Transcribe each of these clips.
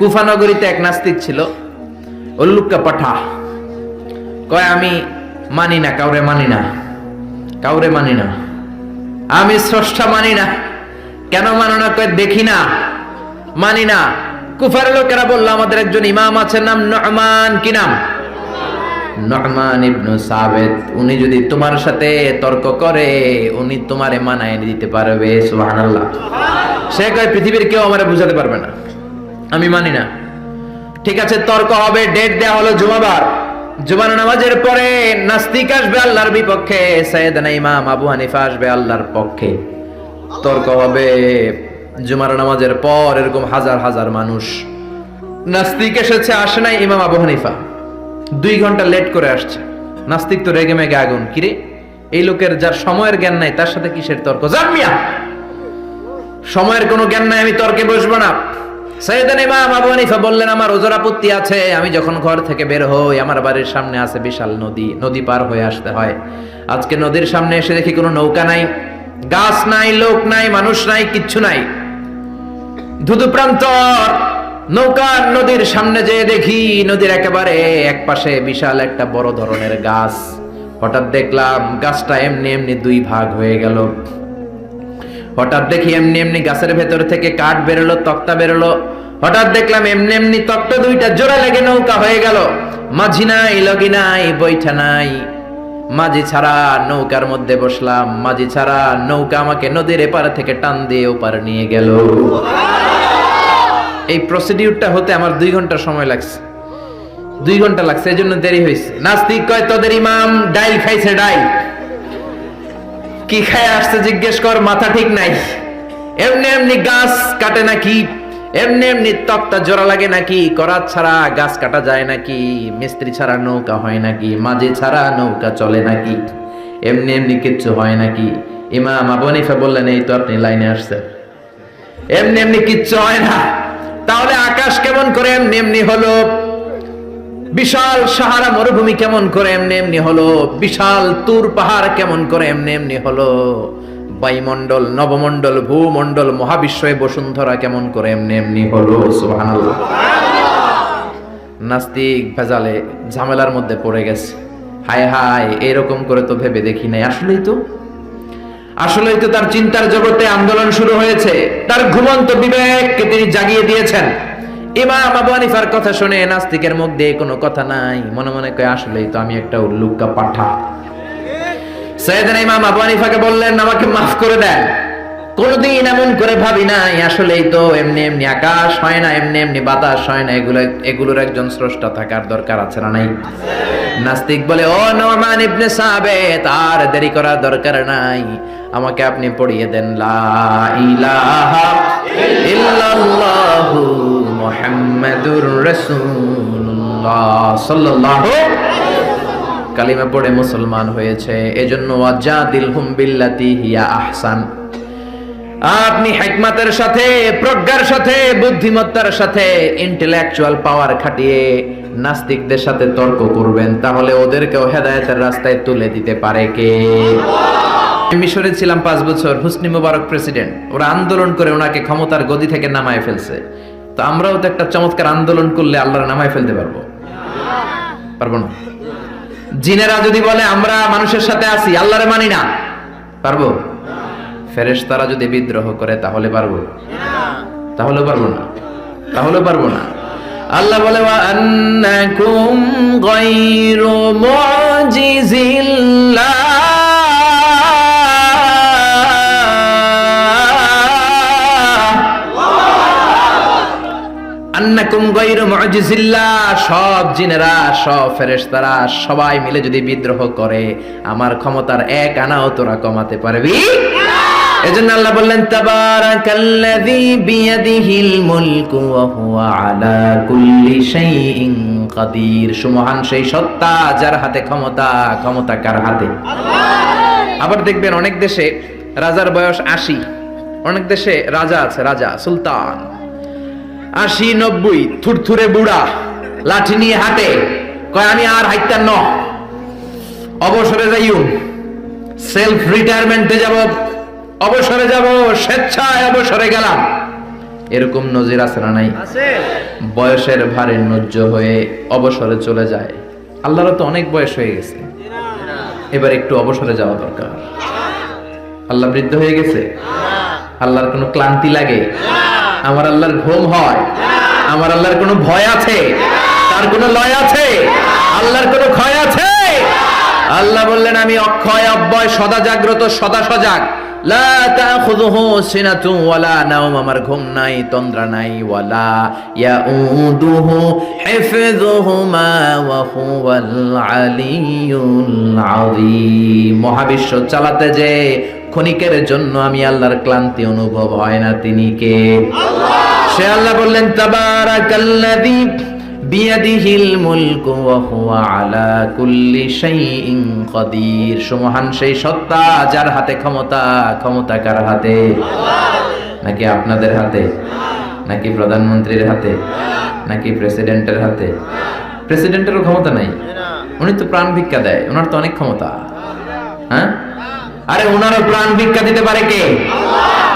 কুফানগরীতে এক নাস্তিক ছিল উল্লুক্কা পাঠা। কয়, আমি মানি না, কাউরে মানি না, কাউরে মানি না। আমি স্রষ্টা মানি না, কেন মানো না? কয়, দেখি না, মানি না। কুফার লোকেরা বলল, আমাদের একজন ইমাম আছে, নাম নহমান কি নাম? নহমান ইবনু সাবেদ উনি যদি তোমার সাথে তর্ক করে, উনি তোমারে মানায় দিতে পারবে সে কয়, পৃথিবীর কেউ আমারে বুঝাতে পারবে না। আমি মানি না। ঠিক আছে, তর্ক হবে ডেট দেয়া হলো জুমাবার। জুমার নামাজের পরে নাস্তিক আসবে আল্লাহর বিপক্ষে সৈয়দনা ইমাম আবু হানিফা আসবে আল্লাহর পক্ষে। তর্ক হবে জুমার নামাজের পর, এরকম হাজার হাজার মানুষ। নাস্তিক এসেছে, আসে নাই ইমাম আবু হানিফা। দুই ঘণ্টা লেট করে আসছে। নাস্তিক তো রেগে মেগে আগুন। কিরে? এই লোকের যার সময়ের জ্ঞান নাই, তার সাথে কিসের তর্ক? জামিয়া সময়ের কোনো জ্ঞান নাই, আমি তর্কে বসবো না। সৈয়দান ইমাম আবু হানিফা বললেন, আমার ওজোর আপত্তি আছে। আমি যখন ঘর থেকে বের হই, আমার বাড়ির সামনে আছে বিশাল নদী। নদী পার হয়ে আসতে হয়। আজকে নদীর সামনে এসে দেখি কোনো নৌকা নাই। গাছ নাই, লোক নাই, মানুষ নাই, কিচ্ছু নাই। ধুধু প্রান্তর। নৌকার নদীর সামনে যে দেখি নদীর একেবারে এক পাশে বিশাল একটা বড় ধরনের গাছ। হঠাৎ দেখলাম গাছটা এমনি এমনি দুই ভাগ হয়ে গেল। হঠাৎ দেখি এমনি এমনি গাছের ভেতর থেকে কাঠ বেরোলো, তক্তা বেরোলো। হঠাৎ দেখলাম এমনি এমনি তক্তা দুইটা জোড়া লেগে নৌকা হয়ে গেল। মাঝি নাই, লগি নাই, বৈঠা নাই। মাঝি ছাড়া নৌকার মধ্যে বসলাম। মাঝি ছাড়া নৌকা আমাকে নদীর এপার থেকে টান দিয়ে ওপার নিয়ে গেল। এই প্রসিডিউরটা হতে আমার দুই ঘণ্টা সময় লাগছে। দুই ঘণ্টা লাগছে, এই জন্য দেরি হয়েছে। নাস্তিক কয়, তোদের ইমাম ডাইল খাইছে ডাইল। কি খায় আসছে জিজ্ঞেস কর, মাথা ঠিক নাই। এমনি এমনি গাছ কাটে নাকি? এমনি এমনি তক্তা জোড়া লাগে নাকি? করাত ছাড়া গাছ কাটা যায় নাকি? মিস্ত্রি ছাড়া নৌকা হয় নাকি? মাঝে ছাড়া নৌকা চলে নাকি? এমনি এমনি কিচ্ছু হয় নাকি? ইমাম আবু হানিফা বললেন, এই তো আপনি লাইনে আসছেন। এমনি এমনি কিচ্ছু হয় না। তাহলে আকাশ কেমন করে এমনি এমনি হলো? বিশাল সাহারা মরুভূমি কেমন করে এমনি এমনি হলো? বিশাল তুর পাহাড় কেমন করে এমনি এমনি হলো? বায়ুমণ্ডল, নবমণ্ডল, ভূমণ্ডল মহাবিশ্বয়ে বসুন্ধরা কেমন করে? এমনি এমনি হলো, সুবহানাল্লাহ। নাস্তিক ভেজালে ঝামেলার মধ্যে পড়ে গেছে। হায় হায়, এরকম করে তো ভেবে দেখি নাই। আসলেই তো। আসলেই তো তার চিন্তার জগতে আন্দোলন শুরু হয়েছে। তার ঘুমন্ত বিবেককে তিনি জাগিয়ে দিয়েছেন। ইমাম আবু হানিফার কথা শুনে নাস্তিকের মুখ দিয়ে কোনো কথা নাই। মনে মনে কয়, আসলেই তো আমি একটা উল্লুকা পাঠা। সৈয়দনা ইমাম আবু হানিফাকে বললেন, আমাকে মাফ করে দেন। কোনদিন এমন করে ভাবি নাই, আসলেই তো এমনি এমনি আকাশ হয় না, এমনি এমনি বাতাস হয় না, এগুলো এগুলোর একজন স্রষ্টা থাকার দরকার আছে না নাই? নাস্তিক বলে, ও নোমান ইবনে সাবেত, আর দেরি করার দরকার নাই। আমাকে আপনি পড়িয়ে দেন, লা ইলাহা ইল্লাল্লাহু মুহাম্মাদুর রাসূলুল্লাহ সাল্লাল্লাহু কালিমা পড়ে মুসলমান হয়েছে। এজন্য ওয়াজাদিল হুম বিল্লাতি হিয়া আহসান। আপনি হেকমাতের সাথে, প্রজ্ঞার সাথে, বুদ্ধিমত্তার সাথে ইন্টেলেকচুয়াল পাওয়ার খাটিয়ে নাস্তিকদের সাথে তর্ক করবেন, তাহলে ওদেরকেও হেদায়েতের রাস্তায় তুলে দিতে পারে কে? মিশরে ছিলাম পাঁচ বছর, হুসনি মুবারক প্রেসিডেন্ট। ওরা আন্দোলন করে ওনাকে ক্ষমতার গদি থেকে নামায় ফেলছে। তো আমরাও তো একটা চমৎকার আন্দোলন করলে আল্লাহর নামায় ফেলতে পারব। পারব না? জিনেরা যদি বলে, আমরা মানুষের সাথে আছি, আল্লাহরে মানি না। পারব? ফেরেশতারা যদি বিদ্রোহ করে, তাহলে পারব? তাহলে পারব না। তাহলে পারব না। আল্লাহ বলে আন্নাকুম সব জিনেরা সব ফেরেশতারা সবাই মিলে যদি বিদ্রোহ করে আমার ক্ষমতার এক আনাও তোরা কমাতে পারবি? এজন্য আল্লাহ বললেন তাবারাকাল্লাযী বিয়াদিহিল মুলকু ওয়া হুয়া আলা কুল্লি শাইইন কাদির। সুমহান সেই সত্তা যার হাতে ক্ষমতা ক্ষমতা কার হাতে? আবার দেখবেন অনেক দেশে রাজার বয়স আশি অনেক দেশে রাজা আছে রাজা সুলতান। আশি নব্বই থুরথুরে বুড়া লাঠি নিয়ে হাঁটে। কয় আমি আর হাইতার ন। অবসরে যাইও। সেলফ রিটায়ারমেন্টে যাব। অবসরে যাব স্বেচ্ছায় অবসরে গেলাম। এরকম নজির আছে না নাই? বয়সের ভারে নজ্জ হয়ে অবসরে চলে যায়। আল্লাহর তো অনেক বয়স হয়ে গেছে। এবার একটু অবসরে যাওয়া দরকার। আল্লাহ বৃদ্ধ হয়ে গেছে? আল্লাহর কোনো ক্লান্তি লাগে? আমার আল্লাহর ঘুম হয়। আমার আল্লাহর কোনো ভয় আছে? তার কোনো লয় আছে? আল্লাহর কোনো ক্ষয় আছে? আল্লাহ বললেন, আমি অক্ষয়, অব্যয়, সদা জাগ্রত, সদা সজাগ। আমার ঘুম নাই, তন্দ্রা নাই, ওয়ালা মহাবিশ্ব চালাতে যে ক্ষণিকের জন্য আমি আল্লাহর ক্লান্তি অনুভব হয় না তিনি কে? সে আল্লাহ বললেন তাবারাকাল্লাযী বিয়াদিহিল মুলকু ওয়া হুয়া আলা কুল্লি শাইইন কাদির সুমহান সেই সত্তা যার হাতে ক্ষমতা ক্ষমতা কার হাতে? নাকি আপনাদের হাতে? নাকি প্রধানমন্ত্রীর হাতে? নাকি প্রেসিডেন্টের হাতে? প্রেসিডেন্টেরও ক্ষমতা নাই। উনি তো প্রাণ ভিক্ষা দেয় ওনার তো অনেক ক্ষমতা। হ্যাঁ? আরে ওনারও প্রাণ ভিক্ষা দিতে পারে কে?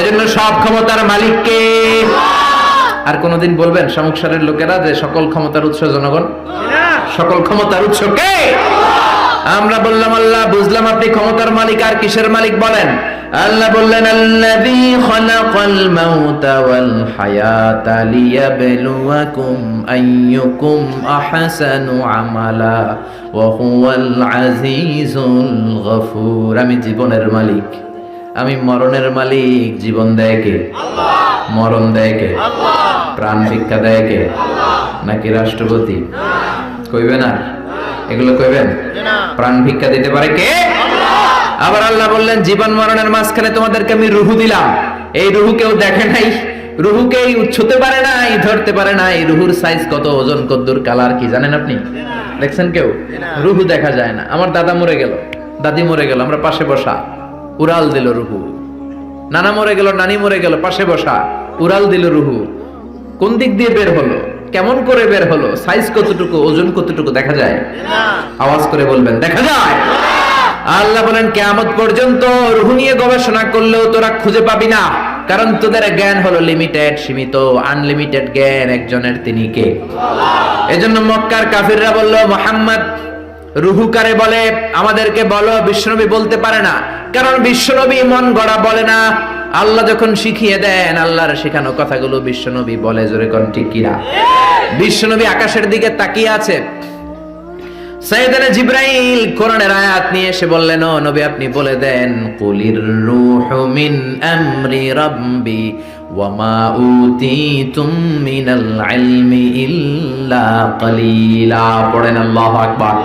এজন্য সব ক্ষমতার মালিক কে আর কোনদিন বলবেন সংসারের লোকেরা যে সকল ক্ষমতার উৎস জনগণ? সকল ক্ষমতার উৎস কে? আমরা বললাম, আল্লাহ, বুঝলাম আপনি ক্ষমতার মালিক, আর কিসের মালিক বলেন? আল্লাহ বললেন আল্লাযী খালাকাল মাউতা ওয়াল হায়াতা লিয়াবলুয়াকুম আইয়ুকুম আহসানু আমালা ওয়া হুয়াল আজিজুল গফুর। আমি জীবনের মালিক। আমি মরণের মালিক। জীবন দেয় কে? মরণ দেয় কে? প্রাণ ভিক্ষা দেয় কে? নাকি রাষ্ট্রপতি? কইবে না? এগুলো কইবেন? প্রাণ ভিক্ষা দিতে পারে কে? আবার আল্লাহ বললেন, জীবন মরণের মাঝখানে তোমাদেরকে আমি রুহু দিলাম। এই রুহু কেউ দেখে নাই। রুহুকে ছুতে পারে নাই, ধরতে পারে নাই। রুহুর সাইজ কত, ওজন কদ্দুর কালার কি, জানেন আপনি? দেখছেন কেউ? রুহু দেখা যায় না। আমার দাদা মরে গেল। দাদি মরে গেল। আমরা পাশে বসা। উড়াল দিল রুহু। নানা মরে গেল, নানি মরে গেল, পাশে বসা। উড়াল দিল রুহু। কোন দিক দিয়ে বের হলো? কেমন করে বের হলো? সাইজ কতটুকু, ওজন কতটুকু, দেখা যায়? আওয়াজ করে বলবেন, দেখা যায়? আল্লাহ বলেন, কেয়ামত পর্যন্ত রুহু নিয়ে গবেষণা করলেও তোরা খুঁজে পাবি না। কারণ তোদের জ্ঞান হলো লিমিটেড সীমিত আনলিমিটেড জ্ঞান একজনের তিনি কে? এজন্য মক্কার কাফিররা বলল, মোহাম্মদ, রুহু কারে বলে? আমাদেরকে বলো, বিশ্বনবী বলতে পারে না। কারণ বিশ্বনবী মন গড়া বলে না। আল্লাহ যখন শিখিয়ে দেন, আল্লাহর শেখানো কথাগুলো বিশ্বনবী বলে, জোরে কোন ঠিক কিনা? বিশ্বনবী আকাশের দিকে তাকিয়ে আছে। সাইয়েদানা জিব্রাইল কোরআনের আয়াত নিয়ে এসে বললেন, ও নবী, আপনি বলে দেন, কুলির রূহু মিন আমরি রাব্বি ওয়া মা উতিতুম মিনাল ইলমি ইল্লা কালিলা। পড়েন আল্লাহু আকবার।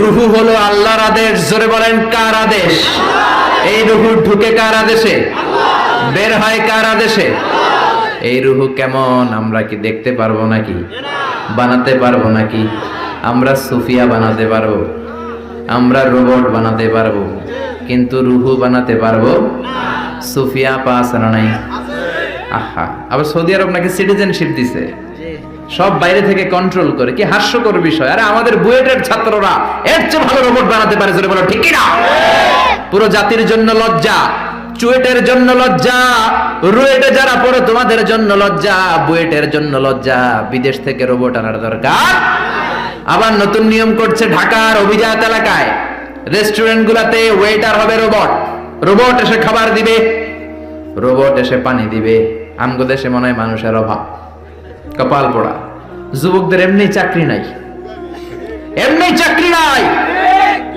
রুহু হলো আল্লাহর আদেশ। জোরে বলেন, কার আদেশ? এই রুহু ঢুকে কার আদেশে? বের হয় কার আদেশে? এই রুহু কেমন? আমরা কি দেখতে পারব নাকি? বানাতে পারব নাকি? আমরা সুফিয়া বানাতে পারব। আমরা রোবট বানাতে পারব। কিন্তু রুহু বানাতে পারব সুফিয়া পাস নাই। আহা, আবার সৌদি আরব নাকি সিটিজেনশিপ দিছে। সব বাইরে থেকে কন্ট্রোল করে। কি হাস্যকর বিষয়। আরে আমাদের বুয়েটের ছাত্ররা এর চেয়ে ভালো রোবট বানাতে পারে, জোরে বলো ঠিক না? পুরো জাতির জন্য লজ্জা, চুয়েটের জন্য লজ্জা, রুয়েটে যারা পড়ে তোমাদের জন্য লজ্জা, বুয়েটের জন্য লজ্জা। বিদেশ থেকে রোবট আনার দরকার আবার নতুন নিয়ম করছে ঢাকার অভিজাত এলাকায়। রেস্টুরেন্ট গুলাতে ওয়েটার হবে রোবট রোবট এসে খাবার দিবে। রোবট এসে পানি দিবে। আমগো দেশে মনে হয় মানুষের অভাব। কপাল পড়া। যুবকদের এমনি চাকরি নাই। এমনি চাকরি নাই।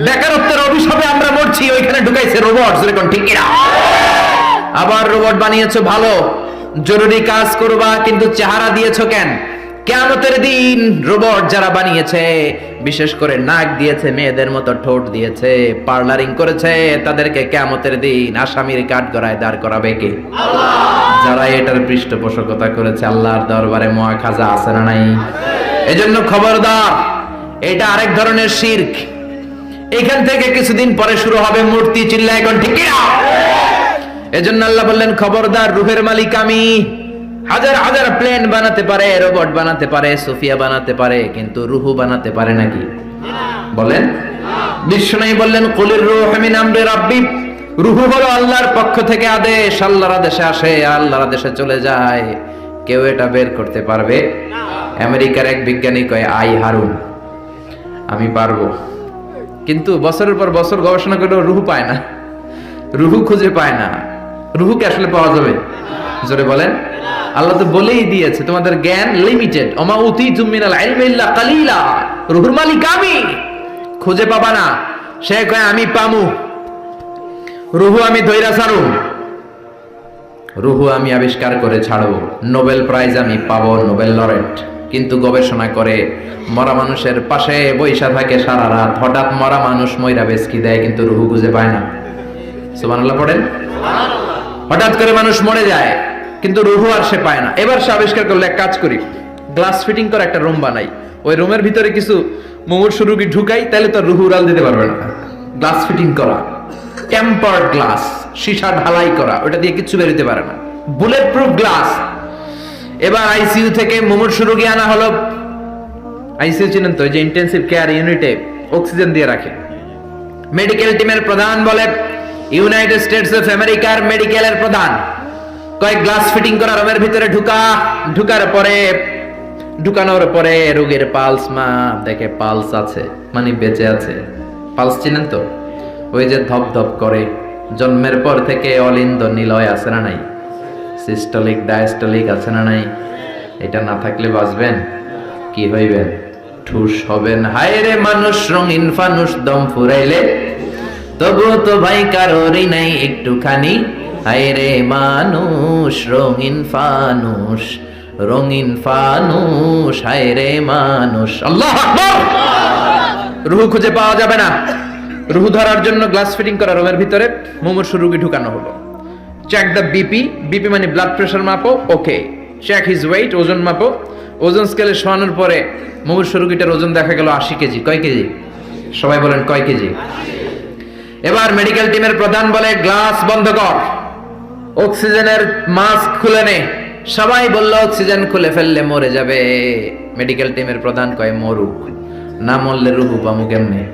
বেকারত্বের অভিশাপে আমরা মরছি, ওইখানে ঢুকাইছে রোবট যেরকম ঠিক কিনা? আবার রোবট বানিয়েছো ভালো। জরুরি কাজ করবা, কিন্তু চেহারা দিয়েছ কেন? কেমতের দিন রোবট যারা বানিয়েছে বিশেষ করে নাক দিয়েছে মেয়েদের মতো ঠোঁট দিয়েছে পার্লারিং করেছে তাদেরকে কেমতের দিন আসামির কাঠ গড়ায় দাঁড় করাবে কে? যারা এটার পৃষ্ঠপোষকতা করেছে আল্লাহর দরবারে মহা খাজা আছে না নাই? এজন্য খবরদার এটা আরেক ধরনের শির্ক। এখান থেকে কিছুদিন পরে শুরু হবে মূর্তি চিল্লা এখন ঠিক? এজন্য আল্লাহ বললেন খবরদার রুহের মালিক আমি। হাজার হাজার প্লেন বানাতে পারে, রোবট বানাতে পারে, সোফিয়া বানাতে পারে, কিন্তু রুহু বানাতে পারে নাকি? বলেন। বিশ্ব বিষ্ণু বললেন, কলির রুহ মিন আমরি রাব্বি। রুহু হলো আল্লাহর পক্ষ থেকে আদেশ, আল্লাহর আদেশে আসে, আল্লাহর আদেশে চলে যায়। কেউ এটা বের করতে পারবে? আমেরিকার এক বিজ্ঞানী কয়, আই হারুন, আমি পারব। কিন্তু বছরের পর বছর গবেষণা করেও রুহু পায় না। রুহু খুঁজে পায় না। রুহুকে আসলে পাওয়া যাবে? জোরে বলেন। আল্লাহ তো বলেই দিয়েছে তোমাদের জ্ঞান লিমিটেড অমা উতি জুমিনাল ইলমি ইল্লা কালিলা। রুহুর মালিক আমি। খুঁজে পাবা না। সে কয় আমি পামু। রুহু আমি ধৈরা ছাড়ু রুহু আমি আবিষ্কার করে ছাড়বো। নোবেল প্রাইজ আমি পাবো নোবেল লরেট। কিন্তু গবেষণা করে মরা মানুষের পাশে বৈশা থাকে সারা রাত। হঠাৎ মরা মানুষ ময়রা বেসকি দেয় কিন্তু রুহু খুঁজে পায় না। সুবহানাল্লাহ পড়েন? হঠাৎ করে মানুষ মরে যায়। কিন্তু রুহু আর সে পায় না। এবার সে আবিষ্কার করলে, এক কাজ করি। গ্লাস ফিটিং করে একটা রুম বানাই। ওই রুমের ভিতরে কিছু মুমূর্ষু রুগী ঢুকাই, তাহলে তো রুহু উড়াল দিতে পারবে না। গ্লাস ফিটিং করা টেম্পার্ড গ্লাস সীসা ঢালাই করা, ওটা দিয়ে কিচ্ছু বেরোতে পারে না। বুলেট প্রুফ গ্লাস এবার আইসিইউ থেকে মুমূর্ষু রুগী আনা হলো। আইসিইউ চিনেন তো যে ইন্টেন্সিভ কেয়ার ইউনিটে অক্সিজেন দিয়ে রাখে। মেডিকেল টিমের প্রধান বলে ইউনাইটেড স্টেটস অফ আমেরিকার মেডিকেলের প্রধান। কয়েক গ্লাস ফিটিং করা রুমের ভিতরে ঢুকা। ঢুকার পরে, ঢুকানোর পরে রোগীর পালস মা, দেখে পালস আছে মানে বেঁচে আছে। পালস চিনেন তো? ওই যে ধপ ধপ করে। জন্মের পর থেকে অলিন্দ নিলয় আছে না নাই? সিস্টলিক ডায়াস্টলিক আছে না নাই? এটা না থাকলে বাঁচবেন? কি হইবেন? ঠুস হবেন। হায় রে মানুষ, রঙিন ফানুষ, দম ফুরাইলে। তবুও তো ভাই কারোরই নাই, একটুখানি হায় রে মানুষ, রঙিন ফানুষ রঙিন ফানুষ হায় রে মানুষ। আল্লাহ রুহু খুঁজে পাওয়া যাবে না। রুহু ধরার জন্য গ্লাস ফিটিং করা রুমের ভিতরে মুমূর্ষু রুগী ঢুকানো হলো। চেক দ্য বিপি বিপি মানে ব্লাড প্রেশার মাপো ওকে চেক হিজ ওয়েট ওজন মাপো। ওজন স্কেলে শোয়ানোর পরে মুমূর্ষু রুগীটার ওজন দেখা গেল আশি কেজি। কয় কেজি? সবাই বলেন কয় কেজি? এবার মেডিকেল টিমের প্রধান বলে গ্লাস বন্ধ কর। অক্সিজেনের মাস্ক খুলে নে। সবাই বলল, অক্সিজেন খুলে ফেললে মরে যাবে। মেডিকেল টিমের প্রধান কয়, মরুক। না মরলে রুহু পামু কেমনে?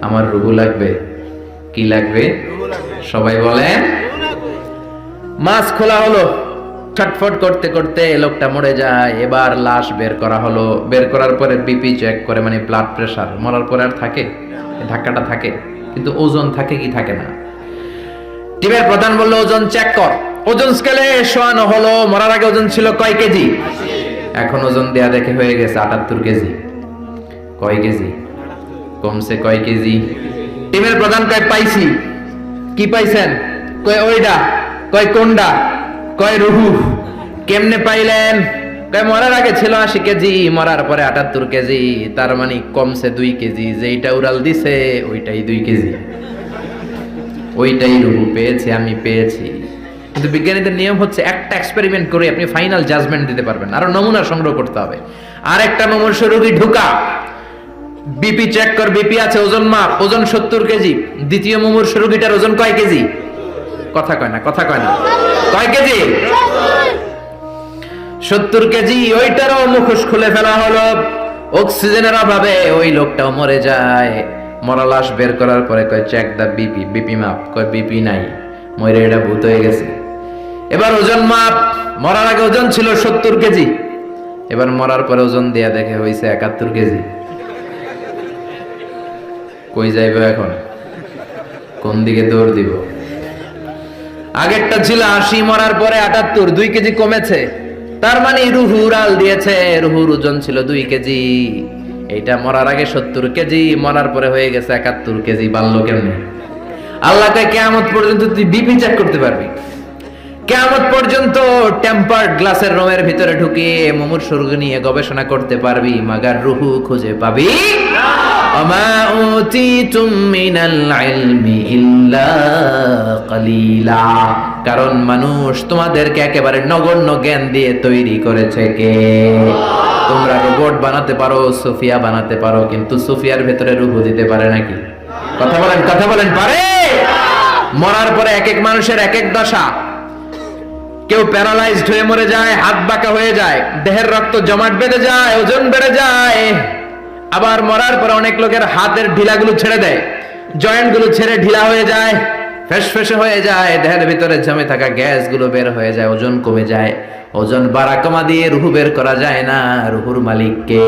আমার রুহু লাগবে। কি লাগবে? সবাই বলেন মাস্ক খোলা হলো। ছটফট করতে করতে লোকটা মরে যায়। এবার লাশ বের করা হলো। বের করার পরে বিপি চেক করে মানে ব্লাড প্রেশার মরার পরে আর থাকে? ধাক্কাটা থাকে। কিন্তু ওজন থাকে কি থাকে না? টিমের প্রধান বলল, ওজন চেক কর। ওজন স্কেলে শোয়ানো হলো। মরার আগে ওজন ছিল কয় কেজি? এখন ওজন দেয়া দেখে হয়ে গেছে আটাত্তর কেজি। কয় কেজি? কমছে কয় কেজি? টিমের প্রধান কয়, পাইছি। কি পাইছেন? কয়, ওইডা। কয়, কোনডা? কয়, রুহু। কেমনে পাইলেন? কয়, মরার আগে ছিল আশি কেজি, মরার পরে আটাত্তর কেজি। তার মানে কমছে দুই কেজি। যেইটা উড়াল দিছে, ওইটাই দুই কেজি। ওইটাই রুহু পেয়েছি, আমি পেয়েছি। কিন্তু বিজ্ঞানীদের নিয়ম হচ্ছে একটা এক্সপেরিমেন্ট করে আপনি ফাইনাল জাজমেন্ট দিতে পারবেন। আরও নমুনা সংগ্রহ করতে হবে। আর একটা নমুনা রোগী ঢুকা। বিপি চেক কর বিপি আছে, ওজন মাপ, ওজন সত্তর কেজি। দ্বিতীয় মুমূর্ষ রোগীটার ওজন কয় কেজি? কথা কয় না, কথা কয় না। কয় কেজি? সত্তর কেজি, ওইটারও মুখোশ খুলে ফেলা হলো। অক্সিজেনের অভাবে ওই লোকটাও মরে যায়। মরা লাশ বের করার পরে কয়, চেক দা বিপি বিপি মাপ। কয়, বিপি নাই মরে এটা ভূত হয়ে গেছে। এবার ওজন মাপ, মরার আগে ওজন ছিল সত্তর কেজি। এবার মরার পরে ওজন দেয়া দেখে হয়েছে একাত্তর কেজি। কই যাইব এখন? কোন দিকে দৌড় দিব? আগেরটা ছিল আশি, মরার পরে আটাত্তর, দুই কেজি কমেছে। তার মানে রুহু উড়াল দিয়েছে, রুহুর ওজন ছিল দুই কেজি। এইটা মরার আগে সত্তর কেজি, মরার পরে হয়ে গেছে একাত্তর কেজি, বাড়লো কেমনে? তাই কেয়ামত পর্যন্ত তুই বিপি চেক করতে পারবি। কেয়ামত পর্যন্ত টেম্পার্ড গ্লাসের রঙের ভিতরে ঢুকে মোমুর স্বর্গ নিয়ে গবেষণা করতে পারবি, মাগার রুহু খুঁজে পাবি। আমা উতিতুম মিনাল ইলমি ইল্লা কালিলা। কারণ মানুষ তোমাদেরকে একেবারে নগণ্য জ্ঞান দিয়ে তৈরি করেছে কে? তোমরা রোবট বানাতে পারো, সোফিয়া বানাতে পারো, কিন্তু সোফিয়ার ভেতরে রুহু দিতে পারে নাকি? কথা বলেন কথা বলেন, পারে? মরার পরে এক এক মানুষের এক এক দশা। কেউ প্যারালাইজড হয়ে মরে যায়, হাত বাঁকা হয়ে যায়, দেহের রক্ত জমাট বেঁধে যায়, ওজন বেড়ে যায়। আবার মরার পর অনেক লোকের হাতের ঢিলাগুলো ছেড়ে দেয়। জয়েন্টগুলো ছেড়ে ঢিলা হয়ে যায় ফেস ফেসে হয়ে যায়, দেহের ভিতরে জমে থাকা গ্যাসগুলো বের হয়ে যায়, ওজন কমে যায়। ওজন বাড়া কমা দিয়ে রুহু বের করা যায় না, রুহুর মালিককে।